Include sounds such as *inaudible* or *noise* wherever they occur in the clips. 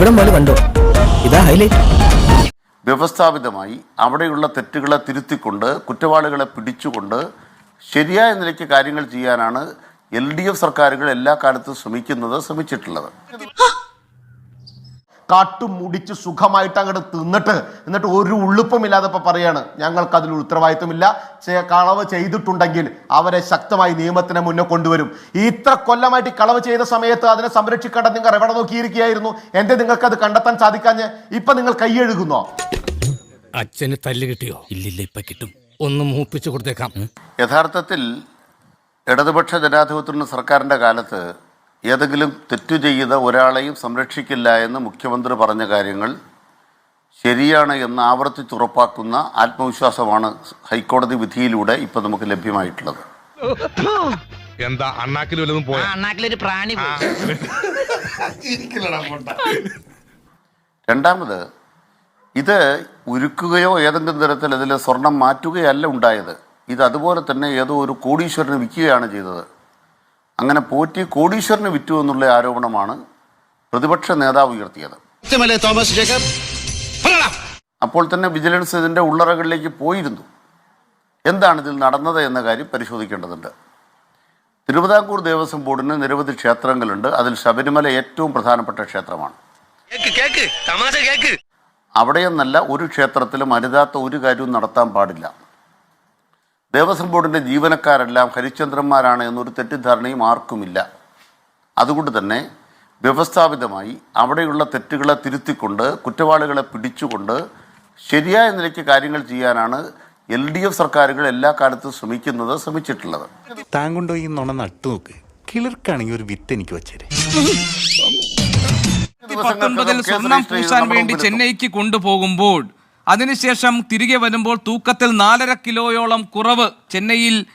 ഇവിടെ പോലെ കണ്ടോ? ഇതാ ഹൈലൈറ്റ് വ്യവസ്ഥാപിതമായി അവിടെയുള്ള തെറ്റുകളെ തിരുത്തിക്കൊണ്ട് കുറ്റവാളികളെ പിടിച്ചുകൊണ്ട് ശരിയായ നിലയ്ക്ക് കാര്യങ്ങൾ ചെയ്യാനാണ് എൽ ഡി എഫ് സർക്കാരുകൾ എല്ലാ കാലത്തും ശ്രമിക്കുന്നത് ശ്രമിച്ചിട്ടുള്ളത്. കാട്ടും മുടിച്ച് സുഖമായിട്ട് അങ്ങോട്ട് തിന്നിട്ട് എന്നിട്ട് ഒരു ഉള്ളുപ്പമില്ലാതെ ഇപ്പൊ പറയാണ് ഞങ്ങൾക്ക് അതിൽ ഉത്തരവാദിത്വമില്ല കളവ് ചെയ്തിട്ടുണ്ടെങ്കിൽ അവരെ ശക്തമായി നിയമത്തിന് മുന്നേ കൊണ്ടുവരും. ഇത്ര കൊല്ലമായിട്ട് കളവ് ചെയ്ത സമയത്ത് അതിനെ സംരക്ഷിക്കേണ്ട നിങ്ങൾ എവിടെ നോക്കിയിരിക്കുകയായിരുന്നു? എന്റെ നിങ്ങൾക്ക് അത് കണ്ടെത്താൻ സാധിക്കാഞ്ഞ്? ഇപ്പൊ നിങ്ങൾ കൈയെഴുകുന്നോ അച്ഛന് തല്ല് കിട്ടിയോ? ഇല്ലില്ല ഇപ്പൊ കിട്ടും. ഒന്ന് മൂപ്പിച്ചു കൊടുത്തേക്കാം. യഥാർത്ഥത്തിൽ ഇടതുപക്ഷ ജനാധിപത്യ സർക്കാരിന്റെ കാലത്ത് ഏതെങ്കിലും തെറ്റു ചെയ്ത ഒരാളെയും സംരക്ഷിക്കില്ല എന്ന് മുഖ്യമന്ത്രി പറഞ്ഞ കാര്യങ്ങൾ ശരിയാണ് എന്ന് ആവർത്തിച്ചുറപ്പാക്കുന്ന ആത്മവിശ്വാസമാണ് ഹൈക്കോടതി വിധിയിലൂടെ ഇപ്പം നമുക്ക് ലഭ്യമായിട്ടുള്ളത്. എന്താ പോയാ? അണ്ണാക്കിലൊരു പ്രാണി. രണ്ടാമത് ഇത് ഉരുക്കുകയോ ഏതെങ്കിലും തരത്തിൽ അതിൽ സ്വർണം മാറ്റുകയല്ല ഉണ്ടായത്. ഇത് അതുപോലെ തന്നെ ഏതോ ഒരു കോടീശ്വരന് വിൽക്കുകയാണ് ചെയ്തത്. അങ്ങനെ പോറ്റി കോടീശ്വരന് വിറ്റു എന്നുള്ള ആരോപണമാണ് പ്രതിപക്ഷ നേതാവ് ഉയർത്തിയത്. തോമസ് ജേക്കബ്? അപ്പോൾ തന്നെ വിജിലൻസ് ഇതിന്റെ ഉള്ളറകളിലേക്ക് പോയിരുന്നു. എന്താണ് ഇതിൽ നടന്നത് എന്ന കാര്യം പരിശോധിക്കേണ്ടതുണ്ട്. തിരുവിതാംകൂർ ദേവസ്വം ബോർഡിന് നിരവധി ക്ഷേത്രങ്ങളുണ്ട്. അതിൽ ശബരിമല ഏറ്റവും പ്രധാനപ്പെട്ട ക്ഷേത്രമാണ്. അവിടെയെന്നല്ല ഒരു ക്ഷേത്രത്തിലും അരുതാത്ത ഒരു കാര്യവും നടത്താൻ പാടില്ല. ദേവസ്വം ബോർഡിന്റെ ജീവനക്കാരെല്ലാം ഹരിശ്ചന്ദ്രന്മാരാണ് എന്നൊരു തെറ്റിദ്ധാരണയും ആർക്കുമില്ല. അതുകൊണ്ട് തന്നെ വ്യവസ്ഥാപിതമായി അവിടെയുള്ള തെറ്റുകളെ തിരുത്തിക്കൊണ്ട് കുറ്റവാളികളെ പിടിച്ചുകൊണ്ട് ശരിയായ നിലയ്ക്ക് കാര്യങ്ങൾ ചെയ്യാനാണ് എൽ ഡി എഫ് സർക്കാരുകൾ എല്ലാ കാലത്തും ശ്രമിക്കുന്നത് ശ്രമിച്ചിട്ടുള്ളത്. താൻ ഈ നുണ നട്ടു നോക്ക്. കിളിർക്കാണെങ്കിൽ ഒരു വിത്ത് എനിക്ക് വെച്ചേരെ. പത്തൊൻപതിൽ സ്വർണം പൂശാൻ വേണ്ടി ചെന്നൈക്ക് കൊണ്ടുപോകുമ്പോൾ അതിനുശേഷം തിരികെ വരുമ്പോൾ തൂക്കത്തിൽ നാലര കിലോയോളം കുറവ് ചെന്നൈയിൽ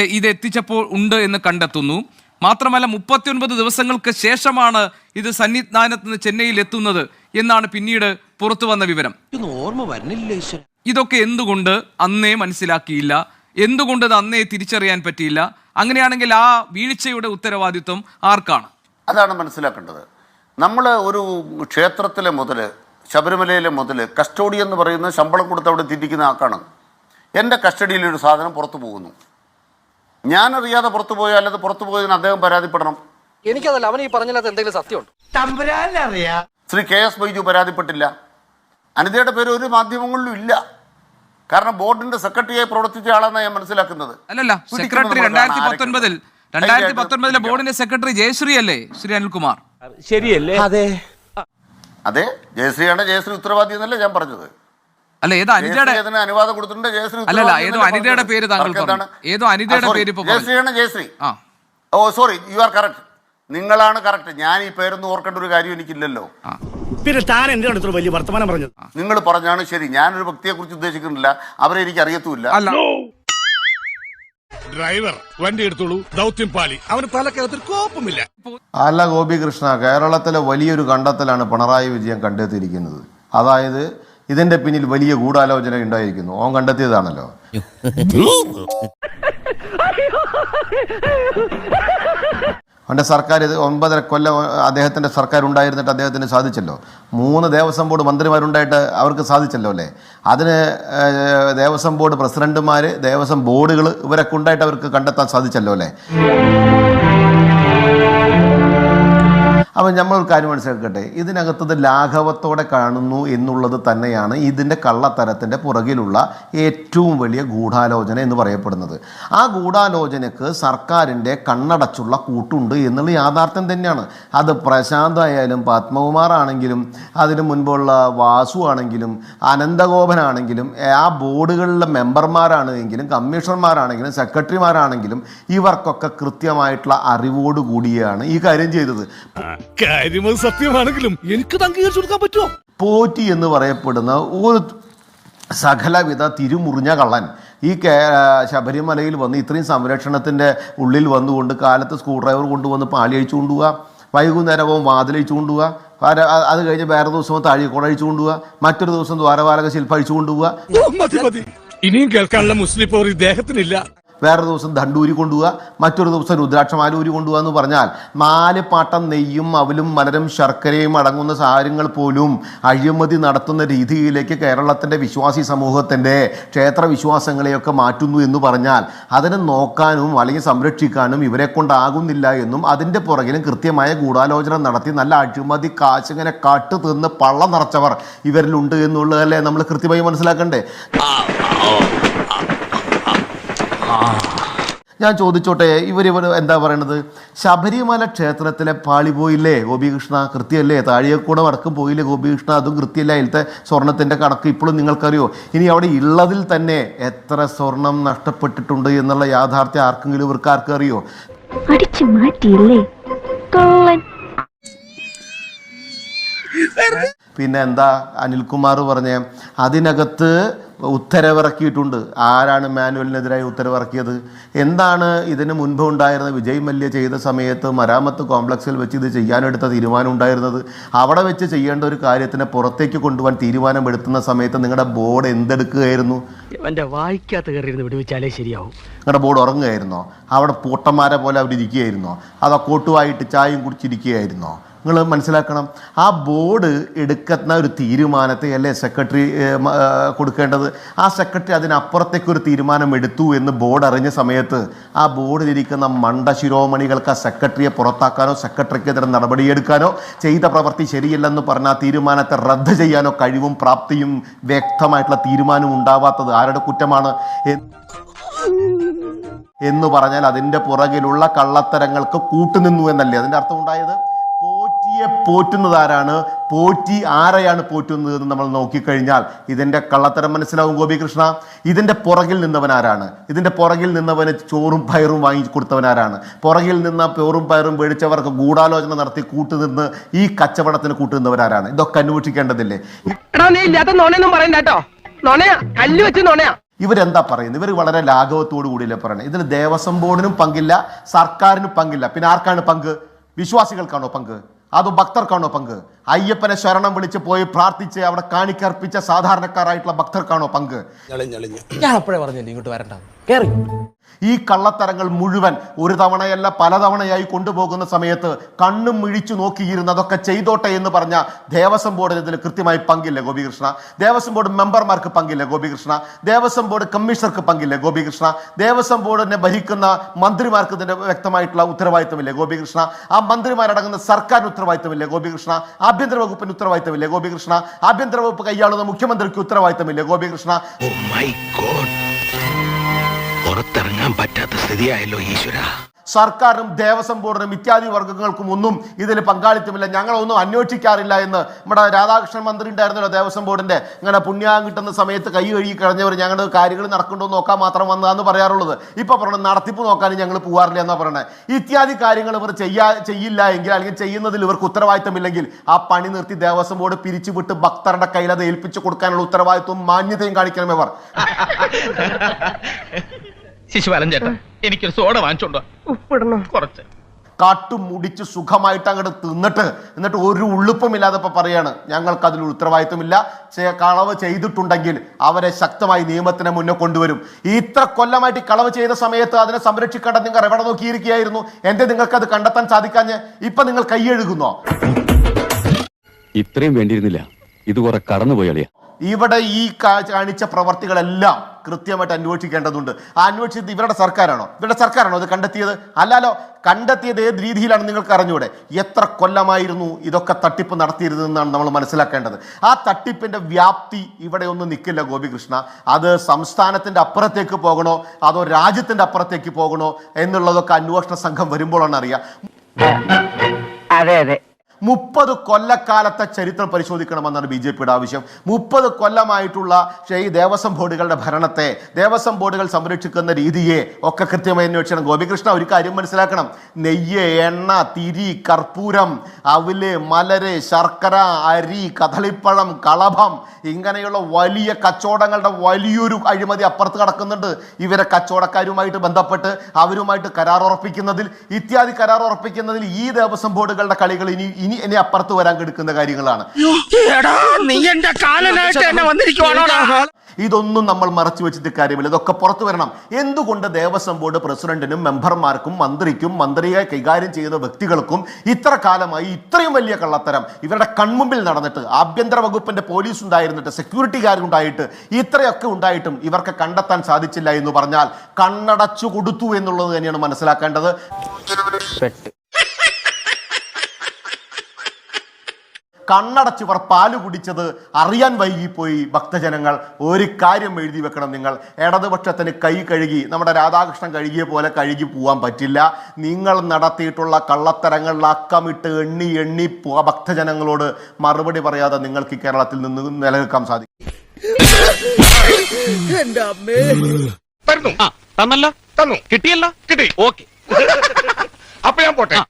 ഇത് എത്തിച്ചപ്പോൾ ഉണ്ട് എന്ന് കണ്ടെത്തുന്നു. മാത്രമല്ല മുപ്പത്തിയൊൻപത് ദിവസങ്ങൾക്ക് ശേഷമാണ് ഇത് സന്നിധാനത്ത് നിന്ന് ചെന്നൈയിൽ എത്തുന്നത് എന്നാണ് പിന്നീട് പുറത്തു വന്ന വിവരം. ഓർമ്മ വരുന്നില്ല ഇതൊക്കെ എന്തുകൊണ്ട് അന്നേ മനസ്സിലാക്കിയില്ല? എന്തുകൊണ്ട് ഇത് അന്നേ തിരിച്ചറിയാൻ പറ്റിയില്ല? അങ്ങനെയാണെങ്കിൽ ആ വീഴ്ചയുടെ ഉത്തരവാദിത്വം ആർക്കാണ്? അതാണ് മനസ്സിലാക്കേണ്ടത്. നമ്മൾ ഒരു ക്ഷേത്രത്തിലെ മുതൽ ശബരിമലയിലെ മുതൽ കസ്റ്റോഡി എന്ന് പറയുന്ന ശമ്പളം കൊടുത്ത് അവിടെ തിരിക്കുന്ന ആക്കാണ് എന്റെ കസ്റ്റഡിയിലൊരു സാധനം പുറത്തു പോകുന്നു. ഞാനറിയാതെ പുറത്തു പോയാൽ അത് പുറത്തു പോയതിന് അദ്ദേഹം പരാതിപ്പെടണം. എനിക്കതല്ല അവൻ ഈ പറഞ്ഞതിനകത്ത് എന്തെങ്കിലും സത്യമുണ്ട്? ശ്രീ കെ എസ് ബൈജു പരാതിപ്പെട്ടില്ല. അനിതയുടെ പേര് ഒരു മാധ്യമങ്ങളിലും ഇല്ല. കാരണം ബോർഡിന്റെ സെക്രട്ടറിയായി പ്രവർത്തിച്ച ആളാണ് ഞാൻ മനസ്സിലാക്കുന്നത്. അല്ലല്ല സെക്രട്ടറി രണ്ടായിരത്തി പത്തൊൻപതിൽ രണ്ടായിരത്തി പത്തൊൻപതിലെ ബോർഡിന്റെ സെക്രട്ടറി ജയശ്രീ അല്ലേ ശ്രീ അനിൽകുമാർ. അതെ. അതെ ജയശ്രീയാണ് ജയശ്രീ ഉത്തരവാദി എന്നല്ലേ ഞാൻ പറഞ്ഞത്. അല്ല ഏതോ അനിതയുടെ അനുവാദം കൊടുത്തിട്ടുണ്ട് ജയശ്രീ അല്ലല്ല, ഏതോ അനിതയുടെ പേര് താങ്കൾ? പറഞ്ഞു. ഏതോ അനിതയുടെ. പേര് ജയശ്രീയാണ് ജയശ്രീ ആ. Oh sorry you are correct നിങ്ങളാണ് കറക്റ്റ് ഞാൻ ഈ പേരൊന്നും ഓർക്കേണ്ട ഒരു കാര്യം എനിക്കില്ലല്ലോ. പിന്നെ താൻ എന്തിനാണ് ഇത്ര വലിയ വർത്തമാനം പറഞ്ഞത്? നിങ്ങൾ പറഞ്ഞാണ് ശരി. ഞാനൊരു വ്യക്തിയെ കുറിച്ച് ഉദ്ദേശിക്കുന്നില്ല. അവരെ എനിക്ക് അറിയത്തുമില്ല. അല്ല. ഡ്രൈവർ. വണ്ടി എടുത്തോളൂ. ദൗത്യം പാലി. അവന് തലക്കകത്തൊരു കോപ്പമില്ല. അല്ല ഗോപികൃഷ്ണ കേരളത്തിലെ വലിയൊരു കണ്ടെത്തലാണ് പിണറായി വിജയൻ കണ്ടെത്തിയിരിക്കുന്നത്. അതായത് ഇതിന്റെ പിന്നിൽ വലിയ ഗൂഢാലോചന ഉണ്ടായിരിക്കുന്നു. ഓൻ കണ്ടെത്തിയതാണല്ലോ. *laughs* അവന്റെ സർക്കാർ ഇത് ഒൻപതര കൊല്ലം അദ്ദേഹത്തിന്റെ സർക്കാർ ഉണ്ടായിരുന്നിട്ട് അദ്ദേഹത്തിന് സാധിച്ചല്ലോ. മൂന്ന് ദേവസ്വം ബോർഡ് മന്ത്രിമാരുണ്ടായിട്ട് അവർക്ക് സാധിച്ചല്ലോ അല്ലേ? അതിന് ദേവസ്വം ബോർഡ് പ്രസിഡന്റുമാർ ദേവസ്വം ബോർഡുകൾ ഇവരൊക്കെ ഉണ്ടായിട്ട് അവർക്ക് കണ്ടെത്താൻ സാധിച്ചല്ലോ അല്ലേ? അപ്പം നമ്മൾ ഒരു കാര്യം മനസ്സിലാക്കട്ടെ? ഇതിനകത്തത് ലാഘവത്തോടെ കാണുന്നു എന്നുള്ളത് തന്നെയാണ് ഇതിന്റെ കള്ളത്തരത്തിന്റെ പുറകിലുള്ള ഏറ്റവും വലിയ ഗൂഢാലോചന എന്ന് പറയപ്പെടുന്നത്. ആ ഗൂഢാലോചനക്ക് സർക്കാരിന്റെ കണ്ണടച്ചുള്ള കൂട്ടുണ്ട് എന്നുള്ള യാഥാർത്ഥ്യം തന്നെയാണ്. അത് പ്രശാന്ത് ആയാലും പത്മകുമാർ ആണെങ്കിലും അതിന് മുൻപുള്ള വാസു ആണെങ്കിലും അനന്തഗോപനാണെങ്കിലും ആ ബോർഡുകളിലെ മെമ്പർമാരാണെങ്കിലും കമ്മീഷണർമാരാണെങ്കിലും സെക്രട്ടറിമാരാണെങ്കിലും ഇവർക്കൊക്കെ കൃത്യമായിട്ടുള്ള അറിവോടുകൂടിയാണ് ഈ കാര്യം ചെയ്തത്. കാര്യം അത് സത്യമാണെങ്കിലും എനിക്ക് അംഗീകരിച്ചു കൊടുക്കാൻ പറ്റുമോ? പോറ്റി എന്ന് പറയപ്പെടുന്ന ഒരു സകലവിധ തിരുമുറിഞ്ഞ കള്ളൻ ഈ കേ ശബരിമലയിൽ വന്ന് ഇത്രയും സംരക്ഷണത്തിന്റെ ഉള്ളിൽ വന്നുകൊണ്ട് കാലത്ത് സ്ക്രൂ ഡ്രൈവർ കൊണ്ടുവന്ന് പാളി അഴിച്ചു കൊണ്ടുപോവുക വൈകുന്നേരവും വാതിലഴിച്ചു കൊണ്ടുപോവുക അത് കഴിഞ്ഞ് വേറെ ദിവസവും താഴിക്കോട് അഴിച്ചു കൊണ്ടുപോവുക മറ്റൊരു ദിവസം ദ്വാരപാലക ശില്പം അഴിച്ചു കൊണ്ടുപോവുക ഇനിയും കേൾക്കാനുള്ള മുസ്ലിം ഇദ്ദേഹത്തിനില്ല. വേറെ ദിവസം ദണ്ടൂരി കൊണ്ടുപോവുക മറ്റൊരു ദിവസം രുദ്രാക്ഷമാലൂരി കൊണ്ടുപോകുക എന്ന് പറഞ്ഞാൽ നാല് പാട്ടം നെയ്യും അവലും മലരും ശർക്കരയും അടങ്ങുന്ന സാഹചര്യങ്ങൾ പോലും അഴിമതി നടത്തുന്ന രീതിയിലേക്ക് കേരളത്തിന്റെ വിശ്വാസി സമൂഹത്തിന്റെ ക്ഷേത്ര വിശ്വാസങ്ങളെയൊക്കെ മാറ്റുന്നു എന്ന് പറഞ്ഞാൽ അതിനെ നോക്കാനും അല്ലെങ്കിൽ സംരക്ഷിക്കാനും ഇവരെ കൊണ്ടാകുന്നില്ല എന്നും അതിന്റെ പുറകിലും കൃത്യമായ ഗൂഢാലോചന നടത്തി നല്ല അഴിമതി കാശിങ്ങനെ കാട്ടു തിന്ന് പള്ളം നിറച്ചവർ ഇവരിലുണ്ട് എന്നുള്ളതല്ലേ നമ്മൾ കൃത്യമായി മനസ്സിലാക്കണ്ടേ ഞാൻ ചോദിച്ചോട്ടെ ഇവർ ഇവർ എന്താ പറയണത്? ശബരിമല ക്ഷേത്രത്തിലെ പാളി പോയില്ലേ? ഗോപികൃഷ്ണ കൃത്യമല്ലേ താഴിയക്കൂടെ വടക്കും പോയില്ലേ ഗോപികൃഷ്ണ? അതും കൃത്യമല്ല അതിലത്തെ സ്വർണത്തിന്റെ കണക്ക് ഇപ്പോഴും നിങ്ങൾക്കറിയോ? ഇനി അവിടെ ഉള്ളതിൽ തന്നെ എത്ര സ്വർണം നഷ്ടപ്പെട്ടിട്ടുണ്ട് എന്നുള്ള യാഥാർത്ഥ്യം ആർക്കെങ്കിലും ഇവർക്ക് ആർക്കും അറിയോ അടിച്ചു മാറ്റിയില്ലേ? പിന്നെ എന്താ അനിൽകുമാർ പറഞ്ഞേ? അതിനകത്ത് ഉത്തരവിറക്കിയിട്ടുണ്ട്. ആരാണ് മാനുവലിനെതിരായി ഉത്തരവിറക്കിയത്? എന്താണ് ഇതിന് മുൻപ് ഉണ്ടായിരുന്ന വിജയ് മല്യ ചെയ്ത സമയത്ത് മരാമത്ത് കോംപ്ലക്സിൽ വെച്ച് ഇത് ചെയ്യാനെടുത്ത തീരുമാനം ഉണ്ടായിരുന്നത്? അവിടെ വെച്ച് ചെയ്യേണ്ട ഒരു കാര്യത്തിനെ പുറത്തേക്ക് കൊണ്ടുപോകാൻ തീരുമാനമെടുത്തുന്ന സമയത്ത് നിങ്ങളുടെ ബോർഡ് എന്തെടുക്കുകയായിരുന്നു? എന്റെ വായിക്കാത്ത കയറിയിരുന്ന് വിടുവിച്ചാലേ ശരിയാവും. നിങ്ങളുടെ ബോർഡ് ഉറങ്ങുകയായിരുന്നോ? അവിടെ പൂട്ടന്മാരെ പോലെ അവിടെ ഇരിക്കുകയായിരുന്നോ അതോ കോട്ടുവായിട്ട് ചായയും കുടിച്ചിരിക്കുകയായിരുന്നോ? നിങ്ങൾ മനസ്സിലാക്കണം. ആ ബോർഡ് എടുക്കുന്ന ഒരു തീരുമാനത്തെ അല്ലേ സെക്രട്ടറി കൊടുക്കേണ്ടത്? ആ സെക്രട്ടറി അതിനപ്പുറത്തേക്ക് ഒരു തീരുമാനം എടുത്തു എന്ന് ബോർഡ് അറിഞ്ഞ സമയത്ത് ആ ബോർഡിലിരിക്കുന്ന മണ്ട ശിരോമണികൾക്ക് ആ സെക്രട്ടറിയെ പുറത്താക്കാനോ സെക്രട്ടറിക്കെതിരെ നടപടിയെടുക്കാനോ ചെയ്ത പ്രവൃത്തി ശരിയല്ലെന്ന് പറഞ്ഞ ആ തീരുമാനത്തെ റദ്ദ് ചെയ്യാനോ കഴിവും പ്രാപ്തിയും വ്യക്തമായിട്ടുള്ള തീരുമാനവും ഉണ്ടാവാത്തത് ആരുടെ കുറ്റമാണ്? എന്ന് പറഞ്ഞാൽ അതിന്റെ പുറകിലുള്ള കള്ളത്തരങ്ങൾക്ക് കൂട്ടുനിന്നു എന്നല്ലേ അതിന്റെ അർത്ഥം ഉണ്ടായത്? പോറ്റിയെ പോറ്റുന്നത് ആരാണ്? പോറ്റി ആരെയാണ് പോറ്റുന്നത് എന്ന് നമ്മൾ നോക്കിക്കഴിഞ്ഞാൽ ഇതിന്റെ കള്ളത്തരം മനസ്സിലാവും ഗോപികൃഷ്ണ. ഇതിന്റെ പുറകിൽ നിന്നവൻ ആരാണ്? ഇതിന്റെ പുറകിൽ നിന്നവന് ചോറും പയറും വാങ്ങി കൊടുത്തവൻ ആരാണ്? പുറകിൽ നിന്ന് ചോറും പയറും മേടിച്ചവർക്ക് ഗൂഢാലോചന നടത്തി കൂട്ടുനിന്ന് ഈ കച്ചവടത്തിന് കൂട്ടുനിന്നവരാരാണ് ഇതൊക്കെ അന്വേഷിക്കേണ്ടതില്ലേ? ഇവരെന്താ പറയുന്നത്? ഇവർ വളരെ ലാഘവത്തോടു കൂടിയല്ലേ പറയുന്നത് ഇതിന് ദേവസ്വം ബോർഡിനും പങ്കില്ല സർക്കാരിനും പങ്കില്ല. പിന്നെ ആർക്കാണ് പങ്ക്? വിശ്വാസികൾക്കാണോ പങ്ക്? അതോ ഭക്തർക്കാണോ പങ്ക്? അയ്യപ്പനെ ശരണം വിളിച്ച് പോയി പ്രാർത്ഥിച്ച് അവിടെ കാണിക്കർപ്പിച്ച സാധാരണക്കാരായിട്ടുള്ള ഭക്തർക്കാണോ പങ്ക്? ഞാൻ അപ്പോഴേ പറഞ്ഞില്ലേ ഇങ്ങോട്ട് വരണ്ട കേറി ഈ കള്ളത്തരങ്ങൾ മുഴുവൻ ഒരു തവണയല്ല പലതവണയായി കൊണ്ടുപോകുന്ന സമയത്ത് കണ്ണും മിഴിച്ചു നോക്കിയിരുന്ന് അതൊക്കെ ചെയ്തോട്ടെ എന്ന് പറഞ്ഞ ദേവസ്വം ബോർഡിന് ഇതിൽ കൃത്യമായി പങ്കില്ല ഗോപികൃഷ്ണ. ദേവസ്വം ബോർഡ് മെമ്പർമാർക്ക് പങ്കില്ല ഗോപികൃഷ്ണ. ദേവസ്വം ബോർഡ് കമ്മീഷണർക്ക് പങ്കില്ല ഗോപികൃഷ്ണ. ദേവസ്വം ബോർഡിനെ ഭരിക്കുന്ന മന്ത്രിമാർക്ക് ഇതിന്റെ വ്യക്തമായിട്ടുള്ള ഉത്തരവാദിത്തമില്ലേ ഗോപികൃഷ്ണ. ആ മന്ത്രിമാരടങ്ങുന്ന സർക്കാരിന് ഉത്തരവാദിത്തമില്ലേ ഗോപികൃഷ്ണ. ആഭ്യന്തര വകുപ്പിന് ഉത്തരവാദിത്തമില്ലേ ഗോപികൃഷ്ണ. ആഭ്യന്തര വകുപ്പ് കൈയാളുന്ന മുഖ്യമന്ത്രിക്ക് ഉത്തരവാദിത്തമില്ലേ ഗോപികൃഷ്ണ. ഓ മൈ ഗോഡ് പുറത്തിറങ്ങാൻ പറ്റാത്ത സ്ഥിതിയായല്ലോ ഈശ്വര. സർക്കാരും ദേവസ്വം ബോർഡിനും ഇത്യാദി വർഗങ്ങൾക്കും ഒന്നും ഇതിൽ പങ്കാളിത്തമില്ല. ഞങ്ങളൊന്നും അന്വേഷിക്കാറില്ല എന്ന് നമ്മുടെ രാധാകൃഷ്ണൻ മന്ത്രി ഉണ്ടായിരുന്നല്ലോ ദേവസ്വം ബോർഡിന്റെ ഇങ്ങനെ പുണ്യാം കിട്ടുന്ന സമയത്ത് കൈ കഴുകി കഴിഞ്ഞവർ ഞങ്ങളുടെ കാര്യങ്ങൾ നടക്കുന്നുണ്ടോ എന്ന് നോക്കാൻ മാത്രം വന്നതാന്ന് പറയാറുള്ളത്. ഇപ്പൊ പറയുന്നത് നടത്തിപ്പ് നോക്കാനും ഞങ്ങൾ പോകാറില്ല എന്നാ പറയണേ. ഇത്യാദി കാര്യങ്ങൾ ഇവർ ചെയ്യാ ചെയ്യില്ല എങ്കിൽ അല്ലെങ്കിൽ ചെയ്യുന്നതിൽ ഇവർക്ക് ഉത്തരവാദിത്തമില്ലെങ്കിൽ ആ പണി നിർത്തി ദേവസ്വം ബോർഡ് പിരിച്ചുവിട്ട് ഭക്തരുടെ കയ്യിൽ അത് ഏൽപ്പിച്ചു കൊടുക്കാനുള്ള ഉത്തരവാദിത്വവും മാന്യതയും കാണിക്കണം ഇവർ. *laughs* ശിശുപാലൻ ചേട്ടാ എനിക്കൊരു സോഡ വാങ്ങിച്ചോണ്ടോ ഉപ്പിടണം? കുറച്ച്. കാട്ടു മുടിച്ച് സുഖമായിട്ട് അങ്ങോട്ട് തിന്നിട്ട് എന്നിട്ട് ഒരു ഉള്ളുപ്പമില്ലാതെ ഇപ്പൊ പറയാണ് ഞങ്ങൾക്ക് അതിൽ ഉത്തരവാദിത്വമില്ല കളവ് ചെയ്തിട്ടുണ്ടെങ്കിൽ അവരെ ശക്തമായി നിയമത്തിന് മുന്നേ കൊണ്ടുവരും. ഇത്ര കൊല്ലമായിട്ട് കളവ് ചെയ്ത സമയത്ത് അതിനെ സംരക്ഷിക്കേണ്ട നിങ്ങൾ എവിടെ നോക്കിയിരിക്കുകയായിരുന്നു? എന്തേ നിങ്ങൾക്ക് അത് കണ്ടെത്താൻ സാധിക്കാഞ്ഞ്? ഇപ്പൊ നിങ്ങൾ കൈയെഴുകുന്നോ ഇത്രയും വേണ്ടിയിരുന്നില്ല. ഇത് കുറെ കടന്നുപോയി അളിയ. ഇവിടെ ഈ കാണിച്ച പ്രവർത്തികളെല്ലാം കൃത്യമായിട്ട് അന്വേഷിക്കേണ്ടതുണ്ട്. ആ അന്വേഷിച്ചത് ഇവരുടെ സർക്കാരാണോ? ഇവരുടെ സർക്കാരാണോ അത് കണ്ടെത്തിയത്? അല്ലാലോ കണ്ടെത്തിയത് ഏത് രീതിയിലാണ് നിങ്ങൾക്ക് അറിഞ്ഞൂടെ? എത്ര കൊല്ലമായിരുന്നു ഇതൊക്കെ തട്ടിപ്പ് നടത്തിയിരുന്നതെന്നാണ് നമ്മൾ മനസ്സിലാക്കേണ്ടത്. ആ തട്ടിപ്പിന്റെ വ്യാപ്തി ഇവിടെ ഒന്നും നിൽക്കില്ല ഗോപികൃഷ്ണ. അത് സംസ്ഥാനത്തിന്റെ അപ്പുറത്തേക്ക് പോകണോ? അതോ രാജ്യത്തിന്റെ അപ്പുറത്തേക്ക് പോകണോ? എന്നുള്ളതൊക്കെ അന്വേഷണ സംഘം വരുമ്പോഴാണ് അറിയാം. അതെ അതെ. മുപ്പത് കൊല്ലക്കാലത്തെ ചരിത്രം പരിശോധിക്കണമെന്നാണ് ബി ജെ പിയുടെ ആവശ്യം. മുപ്പത് കൊല്ലമായിട്ടുള്ള ഈ ദേവസ്വം ബോർഡുകളുടെ ഭരണത്തെ ദേവസ്വം ബോർഡുകൾ സംരക്ഷിക്കുന്ന രീതിയെ ഒക്കെ കൃത്യമായി അന്വേഷിക്കണം. ഗോപികൃഷ്ണ ഒരു കാര്യം മനസ്സിലാക്കണം. നെയ്യ് എണ്ണ തിരി കർപ്പൂരം അവിൽ മലര് ശർക്കര അരി കഥളിപ്പഴം കളഭം ഇങ്ങനെയുള്ള വലിയ കച്ചവടങ്ങളുടെ വലിയൊരു അഴിമതി അപ്പുറത്ത് കിടക്കുന്നുണ്ട്. ഇവരെ കച്ചവടക്കാരുമായിട്ട് ബന്ധപ്പെട്ട് അവരുമായിട്ട് കരാർ ഉറപ്പിക്കുന്നതിൽ ഇത്യാദി കരാർ ഉറപ്പിക്കുന്നതിൽ ഈ ദേവസ്വം ബോർഡുകളുടെ കളികൾ ഇനി ഇനി എന്നെ അപ്പുറത്ത് വരാൻ കെടുക്കുന്ന കാര്യങ്ങളാണ്. നീ എന്റെ കാലനായിട്ട് എന്നെ ഇതൊന്നും നമ്മൾ മറച്ചു വെച്ചിട്ട് കാര്യമില്ല. ഇതൊക്കെ പുറത്തു വരണം. എന്തുകൊണ്ട് ദേവസ്വം ബോർഡ് പ്രസിഡന്റിനും മെമ്പർമാർക്കും മന്ത്രിക്കും മന്ത്രിയെ കൈകാര്യം ചെയ്യുന്ന വ്യക്തികൾക്കും ഇത്ര കാലമായി ഇത്രയും വലിയ കള്ളത്തരം? ഇവരുടെ കൺമുമ്പിൽ നടന്നിട്ട് ആഭ്യന്തര വകുപ്പിന്റെ പോലീസ് ഉണ്ടായിരുന്നിട്ട് സെക്യൂരിറ്റിക്കാരുണ്ടായിട്ട് ഇത്രയൊക്കെ ഉണ്ടായിട്ടും ഇവർക്ക് കണ്ടെത്താൻ സാധിച്ചില്ല എന്ന് പറഞ്ഞാൽ കണ്ണടച്ചു കൊടുത്തു എന്നുള്ളത് തന്നെയാണ് മനസ്സിലാക്കേണ്ടത്. കണ്ണടച്ചിവർ പാൽ കുടിച്ചത് അറിയാൻ വൈകിപ്പോയി ഭക്തജനങ്ങൾ. ഒരു കാര്യം എഴുതി വെക്കണം നിങ്ങൾ. ഇടതുപക്ഷത്തിന് കൈ കഴുകി നമ്മുടെ രാധാകൃഷ്ണൻ കഴുകിയ പോലെ കഴുകി പോകാൻ പറ്റില്ല. നിങ്ങൾ നടത്തിയിട്ടുള്ള കള്ളത്തരങ്ങളിൽ അക്കമിട്ട് എണ്ണി എണ്ണി പോ- ഭക്തജനങ്ങളോട് മറുപടി പറയാതെ നിങ്ങൾക്ക് കേരളത്തിൽ നിന്ന് നിലനിൽക്കാൻ സാധിക്കും. തന്നല്ലോ. തന്നു? കിട്ടിയല്ലോ? കിട്ടി. ഓക്കെ. *laughs* അപ്പൊ ഞാൻ പോട്ടെ.